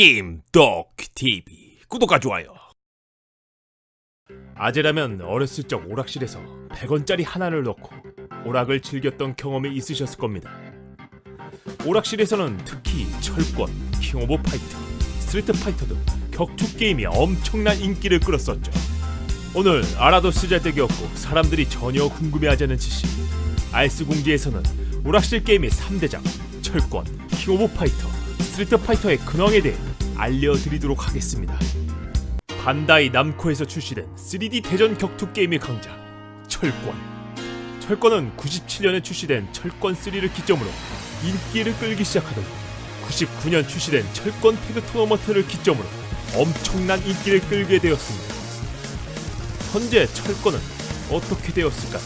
게임 덕 TV 구독과 좋아요. 아재라면 어렸을 적 오락실에서 100원짜리 하나를 넣고 오락을 즐겼던 경험이 있으셨을 겁니다. 오락실에서는 특히 철권, 킹 오브 파이터, 스트리트 파이터 등 격투 게임이 엄청난 인기를 끌었었죠. 오늘 알아도 쓰잘데기 없고 사람들이 전혀 궁금해하지 않는 지식 알스 공지에서는 오락실 게임의 3대장 철권, 킹 오브 파이터, 스트리트 파이터의 근황에 대해 알려드리도록 하겠습니다. 반다이 남코에서 출시된 3D 대전 격투 게임의 강자 철권. 철권은 97년에 출시된 철권 3를 기점으로 인기를 끌기 시작하던 99년 출시된 철권 태그 토너먼트를 기점으로 엄청난 인기를 끌게 되었습니다. 현재 철권은 어떻게 되었을까요?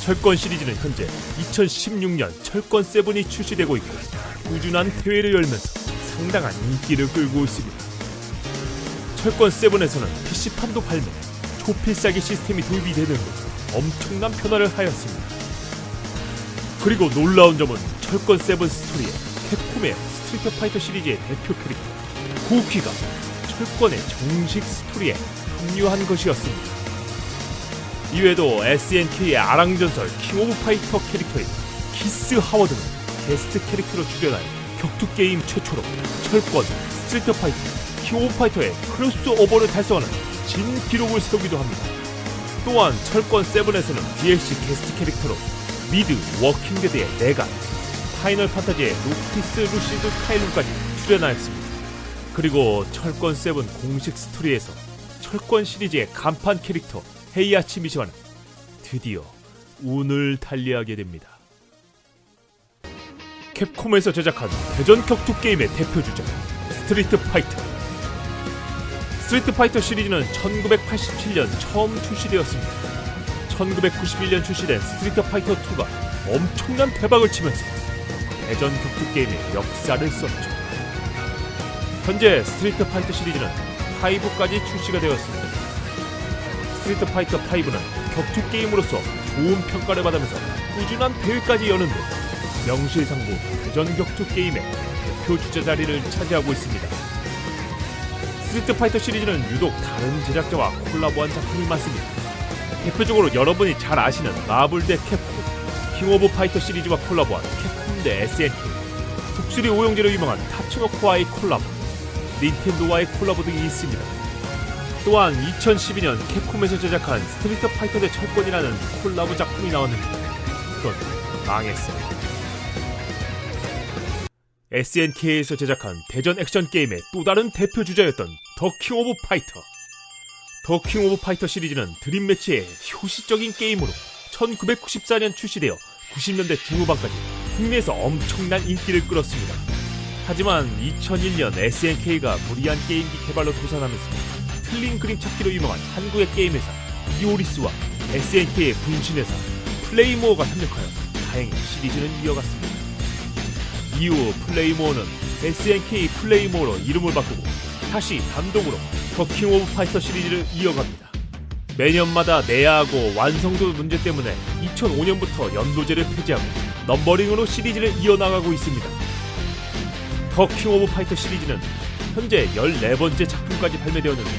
철권 시리즈는 현재 2016년 철권 7이 출시되고 있고 꾸준한 대회를 열면서 상당한 인기를 끌고 있습니다. 철권 7에서는 PC판도 발매, 초필살기 시스템이 도입이 되는 등 엄청난 변화를 하였습니다. 그리고 놀라운 점은 철권 7 스토리에 캡콤의 스트리트 파이터 시리즈의 대표 캐릭터 고키가 철권의 정식 스토리에 합류한 것이었습니다. 이외에도 SNK의 아랑전설 킹 오브 파이터 캐릭터인 키스 하워드는 게스트 캐릭터로 출연하여 격투 게임 최초로 철권, 스트리트 파이터, 킹 오브 파이터의 크로스오버를 달성하는 진 기록을 세우기도 합니다. 또한 철권 7에서는 DLC 게스트 캐릭터로 미드 워킹데드의 네간, 파이널 판타지의 루피스 루시드 카일룬까지 출연하였습니다. 그리고 철권 7 공식 스토리에서 철권 시리즈의 간판 캐릭터 헤이아치 미시와는 드디어 운을 달리하게 됩니다. 캡콤에서 제작한 대전 격투 게임의 대표 주자 스트리트 파이터. 스트리트 파이터 시리즈는 1987년 처음 출시되었습니다. 1991년 출시된 스트리트 파이터 2가 엄청난 대박을 치면서 대전 격투 게임의 역사를 썼죠. 현재 스트리트 파이터 시리즈는 5까지 출시가 되었습니다. 스트리트 파이터 5는 격투 게임으로서 좋은 평가를 받으면서 꾸준한 대회까지 여는 데 명실상부 대전 격투 게임의 대표 주자 자리를 차지하고 있습니다. 스트리트 파이터 시리즈는 유독 다른 제작자와 콜라보한 작품이 많습니다. 대표적으로 여러분이 잘 아시는 마블 대 캡콤, 킹 오브 파이터 시리즈와 콜라보한 캡콤 대 SNK, 독수리 오용지로 유명한 타츠노코와의 콜라보, 닌텐도와의 콜라보 등이 있습니다. 또한 2012년 캡콤에서 제작한 스트리트 파이터 대 철권이라는 콜라보 작품이 나왔는데 그건 망했어요. SNK에서 제작한 대전 액션 게임의 또 다른 대표 주자였던 더킹 오브 파이터. 더킹 오브 파이터 시리즈는 드림 매치의 효시적인 게임으로 1994년 출시되어 90년대 중후반까지 국내에서 엄청난 인기를 끌었습니다. 하지만 2001년 SNK가 무리한 게임기 개발로 도산하면서 틀린 그림 찾기로 유명한 한국의 게임 회사 이오리스와 SNK의 분신 회사 플레이모어가 협력하여 다행히 시리즈는 이어갔습니다. 이후 플레이모어는 SNK 플레이모어로 이름을 바꾸고 다시 단독으로 더킹 오브 파이터 시리즈를 이어갑니다. 매년마다 내야하고 완성도 문제 때문에 2005년부터 연도제를 폐지하고 넘버링으로 시리즈를 이어나가고 있습니다. 더킹 오브 파이터 시리즈는 현재 14번째 작품까지 발매되었는데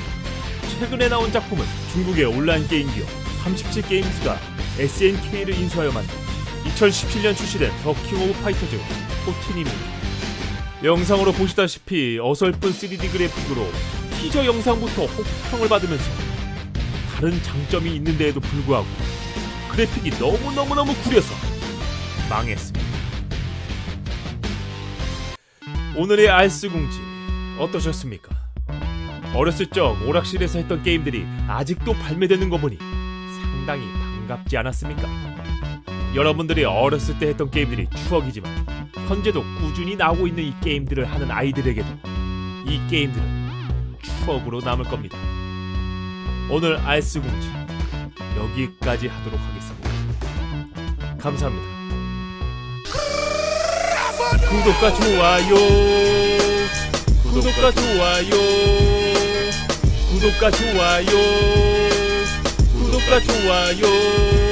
최근에 나온 작품은 중국의 온라인 게임 기업 37게임즈가 SNK를 인수하여 만든 2017년 출시된 더킹 오브 파이터즈 14입니다. 영상으로 보시다시피 어설픈 3D 그래픽으로 티저 영상부터 혹평을 받으면서 다른 장점이 있는데에도 불구하고 그래픽이 너무너무너무 구려서 망했습니다. 오늘의 알스공지 어떠셨습니까? 어렸을 적 오락실에서 했던 게임들이 아직도 발매되는 거 보니 상당히 반갑지 않았습니까? 여러분들이 어렸을 때 했던 게임들이 추억이지만 현재도 꾸준히 나오고 있는 이 게임들을 하는 아이들에게도 이 게임들은 추억으로 남을 겁니다. 오늘 알스공지 여기까지 하도록 하겠습니다. 감사합니다. 구독과 좋아요 구독과 좋아요 구독과 좋아요 구독과 좋아요